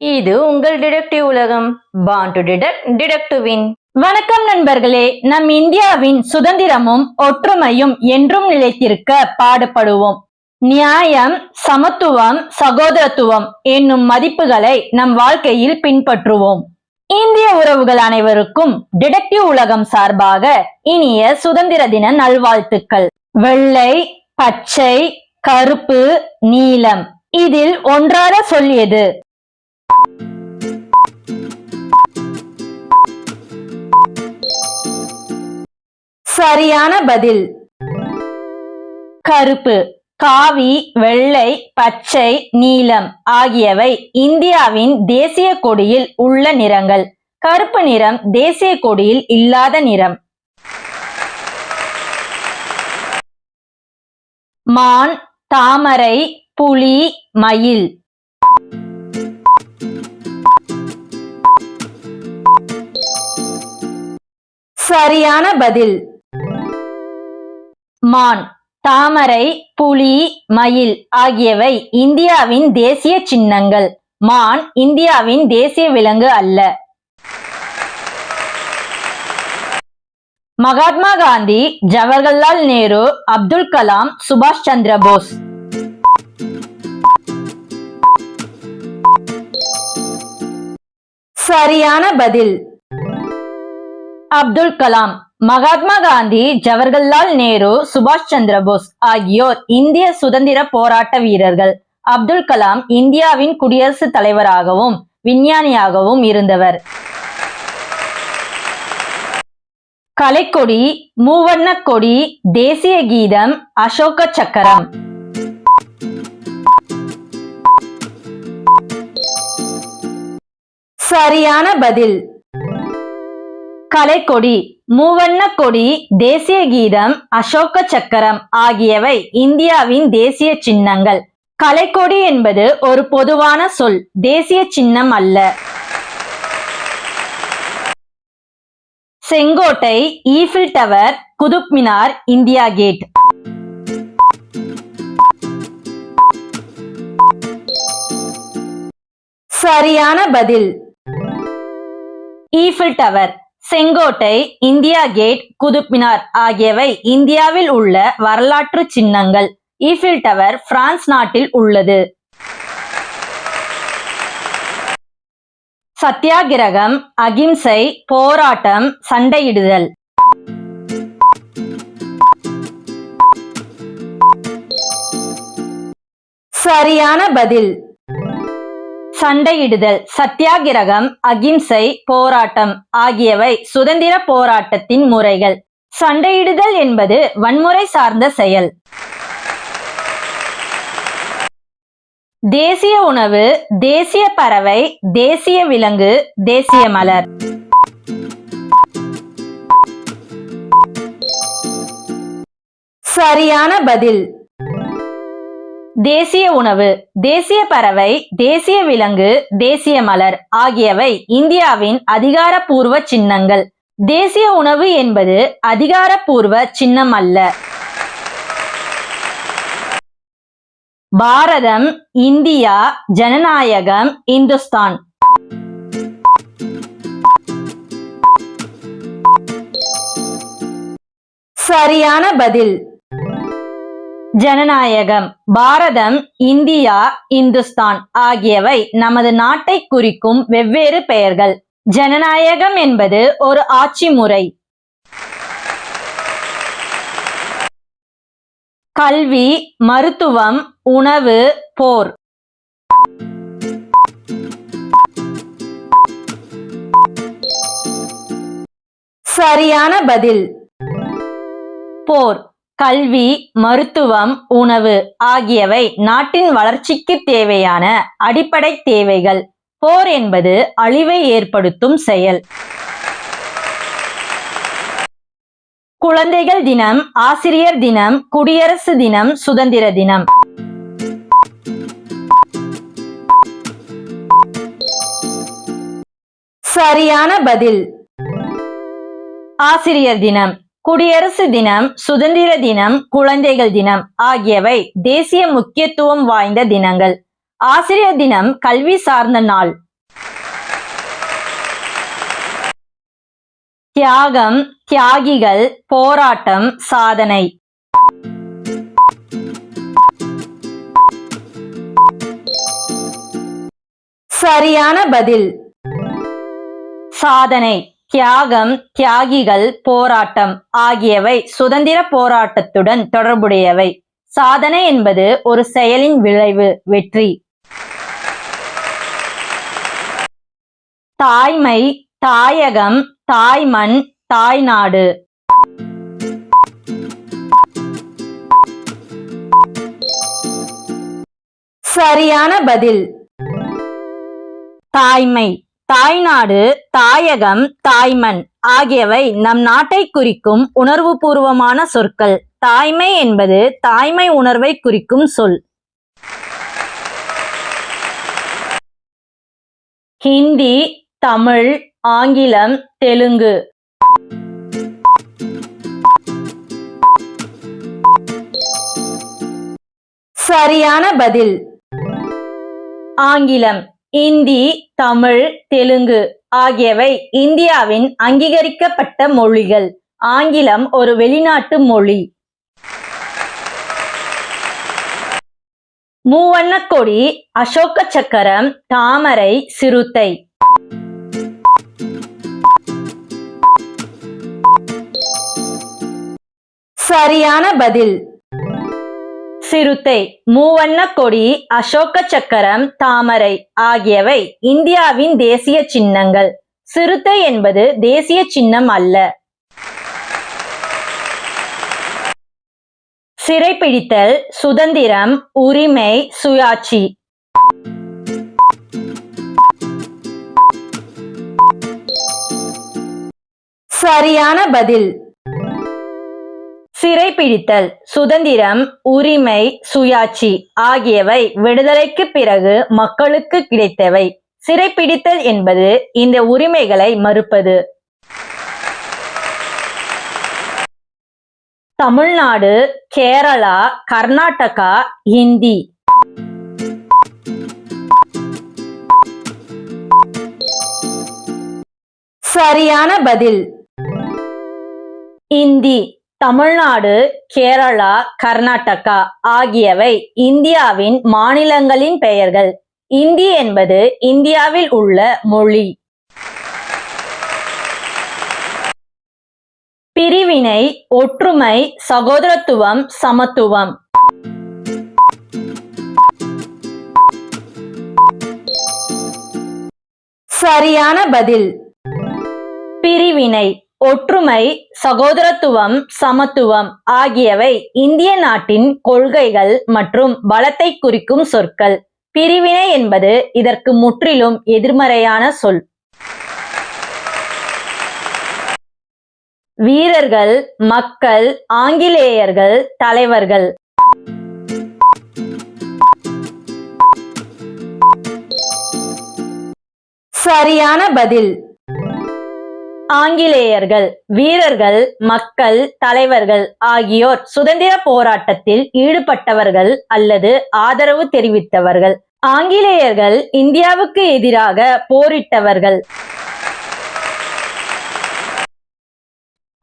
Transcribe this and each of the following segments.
இது உங்கள் டிடெக்டிவ் உலகம். பான் டு டிடெக்ட் டிடெக்டிவின் வணக்கம் நண்பர்களே. நம் இந்தியாவின் சுதந்திரமும் ஒற்றுமையும் என்றும் நிலைத்திருக்க பாடுபடுவோம். நியாயம் சமத்துவம் சகோதரத்துவம் என்னும் மதிப்புகளை நம் வாழ்க்கையில் பின்பற்றுவோம். இந்திய உறவுகள் அனைவருக்கும் டிடெக்டிவ் உலகம் சார்பாக இனிய சுதந்திர தின நல்வாழ்த்துக்கள். வெள்ளை பச்சை கருப்பு நீலம். இதில் ஒன்றார சொல்லியது சரியான பதில். கருப்பு காவி வெள்ளை பச்சை நீலம் ஆகியவை இந்தியாவின் தேசிய கொடியில் உள்ள நிறங்கள். கருப்பு நிறம் தேசிய கொடியில் இல்லாத நிறம். மான் தாமரை புலி மயில். சரியான பதில். மான் தாமரை புலி மயில் ஆகியவை இந்தியாவின் தேசிய சின்னங்கள். மான் இந்தியாவின் தேசிய விலங்கு அல்ல. மகாத்மா காந்தி ஜவஹர்லால் நேரு அப்துல் கலாம் சுபாஷ் சந்திர போஸ். சரியான பதில். அப்துல் கலாம். மகாத்மா காந்தி ஜவஹர்லால் நேரு சுபாஷ் சந்திர போஸ் ஆகியோர் இந்திய சுதந்திர போராட்ட வீரர்கள். அப்துல் கலாம் இந்தியாவின் குடியரசுத் தலைவராகவும் விஞ்ஞானியாகவும் இருந்தவர். கலைக்கொடி மூவண்ண கொடி தேசிய கீதம் அசோக சக்கரம். சரியான பதில். கலைக்கொடி மூவண்ண கொடி தேசிய கீதம் அசோக சக்கரம் ஆகியவை இந்தியாவின் தேசிய சின்னங்கள். கலைக்கொடி என்பது ஒரு பொதுவான சொல் தேசிய சின்னம் அல்ல. Sengottai Eiffel tower Qutub Minar India gate. சரியான பதில். Eiffel tower. Sengottai India gate Qutub Minar ஆகியவை இந்தியாவில் உள்ள வரலாற்று சின்னங்கள். ஈஃபில் டவர் பிரான்ஸ் நாட்டில் உள்ளது. சத்தியாகிரகம் அகிம்சை போராட்டம் சண்டையிடுதல். சரியான பதில். சண்டையிடுதல் சத்தியாகிரகம் அகிம்சை போராட்டம் ஆகியவை சுதந்திர போராட்டத்தின் முறைகள். சண்டையிடுதல் என்பது வன்முறை சார்ந்த செயல். தேசிய உணவு தேசிய பறவை தேசிய விலங்கு தேசிய மலர். சரியான பதில். தேசிய உணவு தேசிய பறவை தேசிய விலங்கு தேசிய மலர் ஆகியவை இந்தியாவின் அதிகாரப்பூர்வ சின்னங்கள். தேசிய உணவு என்பது அதிகாரப்பூர்வ சின்னம் அல்ல. பாரதம் இந்தியா ஜனநாயகம் இந்துஸ்தான். சரியான பதில். ஜனநாயகம் பாரதம் இந்தியா இந்துஸ்தான் ஆகியவை நமது நாட்டை குறிக்கும் வெவ்வேறு பெயர்கள். ஜனநாயகம் என்பது ஒரு ஆட்சி முறை. கல்வி மருத்துவம் உணவு போர். சரியான பதில். போர். கல்வி மருத்துவம் உணவு ஆகியவை நாட்டின் வளர்ச்சிக்கு தேவையான அடிப்படை தேவைகள். போர் என்பது அழிவை ஏற்படுத்தும் செயல். குழந்தைகள் தினம் ஆசிரியர் தினம் குடியரசு தினம் சுதந்திர தினம். சரியான பதில். ஆசிரியர் தினம். குடியரசு தினம் சுதந்திர தினம் குழந்தைகள் தினம் ஆகியவை தேசிய முக்கியத்துவம் வாய்ந்த தினங்கள். ஆசிரியர் தினம் கல்வி சார்ந்த நாள். தியாகம் தியாகிகள் போராட்டம் சாதனை. சரியான பதில். சாதனை. தியாகம் தியாகிகள் போராட்டம் ஆகியவை சுதந்திர போராட்டத்துடன் தொடர்புடையவை. சாதனை என்பது ஒரு செயலின் விளைவு வெற்றி. தாய்மை தாயகம் தாய்மண் தாய்நாடு. சரியான பதில். தாய்மை. தாய்நாடு தாயகம் தாய்மண் ஆகியவை நம் நாட்டை குறிக்கும் உணர்வுபூர்வமான சொற்கள். தாய்மை என்பது தாய்மை உணர்வை குறிக்கும் சொல். ஹிந்தி தமிழ் ஆங்கிலம் தெலுங்கு. சரியான பதில். ஆங்கிலம். இந்தி தமிழ் தெலுங்கு ஆகியவை இந்தியாவின் அங்கீகரிக்கப்பட்ட மொழிகள். ஆங்கிலம் ஒரு வெளிநாட்டு மொழி. மூவண்ண கொடி அசோக சக்கரம் தாமரை சிறுத்தை. சரியான பதில். சிறுத்தை மூவண்ண கொடி அசோக சக்கரம் தாமரை ஆகியவை இந்தியாவின் தேசிய சின்னங்கள். சிறுத்தை என்பது தேசிய சின்னம் அல்ல. சிறைப்பிடித்தல் சுதந்திரம் உரிமை சுயாட்சி. சரியான பதில். சிறைப்பிடித்தல் சுதந்திரம் உரிமை சுயாட்சி ஆகியவை விடுதலைக்கு பிறகு மக்களுக்கு கிடைத்தவை. சிறைப்பிடித்தல் என்பது இந்த உரிமைகளை மறுப்பது. தமிழ்நாடு கேரளா கர்நாடகா இந்தி சரியான பதில். இந்தி. தமிழ்நாடு கேரளா கர்நாடகா ஆகியவை இந்தியாவின் மாநிலங்களின் பெயர்கள். இந்தி என்பது இந்தியாவில் உள்ள மொழி. பிரிவினை ஒற்றுமை சகோதரத்துவம் சமத்துவம். சரியான பதில். பிரிவினை ஒற்றுமை சகோதரத்துவம் சமத்துவம் ஆகியவை இந்திய நாட்டின் கொள்கைகள் மற்றும் பலத்தை குறிக்கும் சொற்கள். பிரிவினை என்பது இதற்கு முற்றிலும் எதிர்மறையான சொல். வீரர்கள் மக்கள் ஆங்கிலேயர்கள் தலைவர்கள். சரியான பதில். ஆங்கிலேயர்கள் வீரர்கள் மக்கள் தலைவர்கள் ஆகியோர் சுதந்திர போராட்டத்தில் ஈடுபட்டவர்கள் அல்லது ஆதரவு தெரிவித்தவர்கள். ஆங்கிலேயர்கள் இந்தியாவுக்கு எதிராக போரிட்டவர்கள்.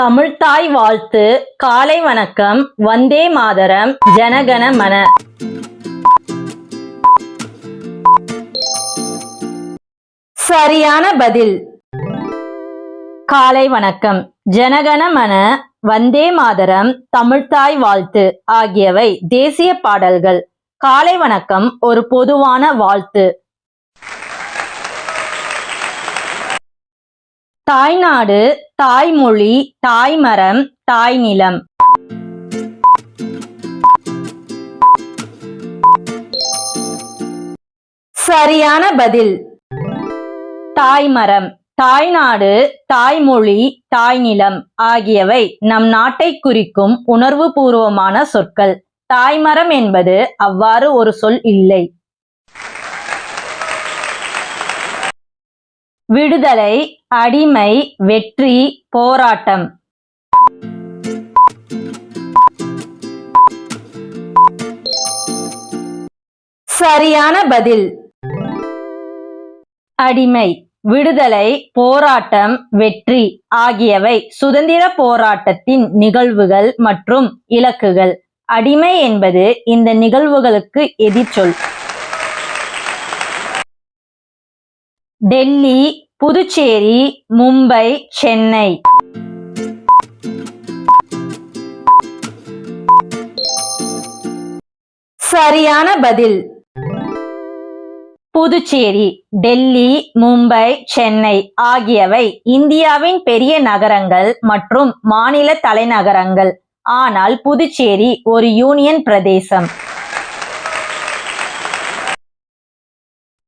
தமிழ்தாய் வாழ்த்து காலை வணக்கம் வந்தே மாதரம் ஜனகண மன. சரியான பதில். காலை வணக்கம். ஜனகணமன வந்தே மாதரம் தமிழ்தாய் வாழ்த்து ஆகியவை தேசிய பாடல்கள். காலை வணக்கம் ஒரு பொதுவான வாழ்த்து. தாய்நாடு தாய்மொழி தாய்மரம் தாய்நிலம். சரியான பதில். தாய்மரம். தாய்நாடு தாய்மொழி தாய்நிலம் ஆகியவை நம் நாட்டை குறிக்கும் உணர்வுபூர்வமான சொற்கள். தாய்மரம் என்பது அவ்வாறு ஒரு சொல் இல்லை. விடுதலை அடிமை வெற்றி போராட்டம். சரியான பதில். அடிமை. விடுதலை போராட்டம் வெற்றி ஆகியவை சுதந்திர போராட்டத்தின் நிகழ்வுகள் மற்றும் இலக்குகள். அடிமை என்பது இந்த நிகழ்வுகளுக்கு எதிர்ச்சொல். டெல்லி புதுச்சேரி மும்பை சென்னை. சரியான பதில். புதுச்சேரி டெல்லி மும்பை சென்னை ஆகியவை இந்தியாவின் பெரிய நகரங்கள் மற்றும் மாநில தலைநகரங்கள். ஆனால் புதுச்சேரி ஒரு யூனியன் பிரதேசம்.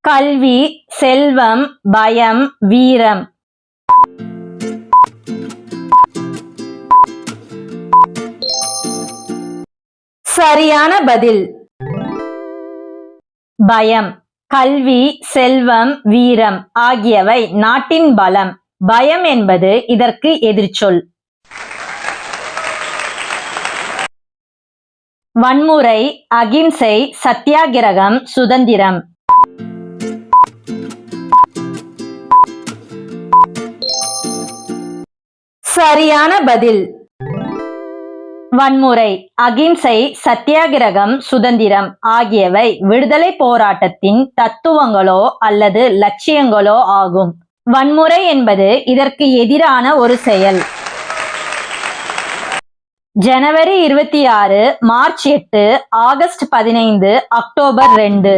கல்வி செல்வம் பயம் வீரம். சரியான பதில். பயம். கல்வி செல்வம் வீரம் ஆகியவை நாட்டின் பலம். பயம் என்பது இதற்கு எதிர்ச்சொல். வன்முறை அகிம்சை சத்தியாகிரகம் சுதந்திரம். சரியான பதில். வன்முறை அகிம்சை சத்தியாகிரகம் சுதந்திரம் ஆகியவை விடுதலை போராட்டத்தின் தத்துவங்களோ அல்லது லட்சியங்களோ ஆகும். வன்முறை என்பது இதற்கு எதிரான ஒரு செயல். ஜனவரி இருபத்தி ஆறு மார்ச் எட்டு ஆகஸ்ட் பதினைந்து அக்டோபர் ரெண்டு.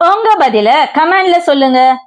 உங்க பதில கமெண்ட்ல சொல்லுங்க.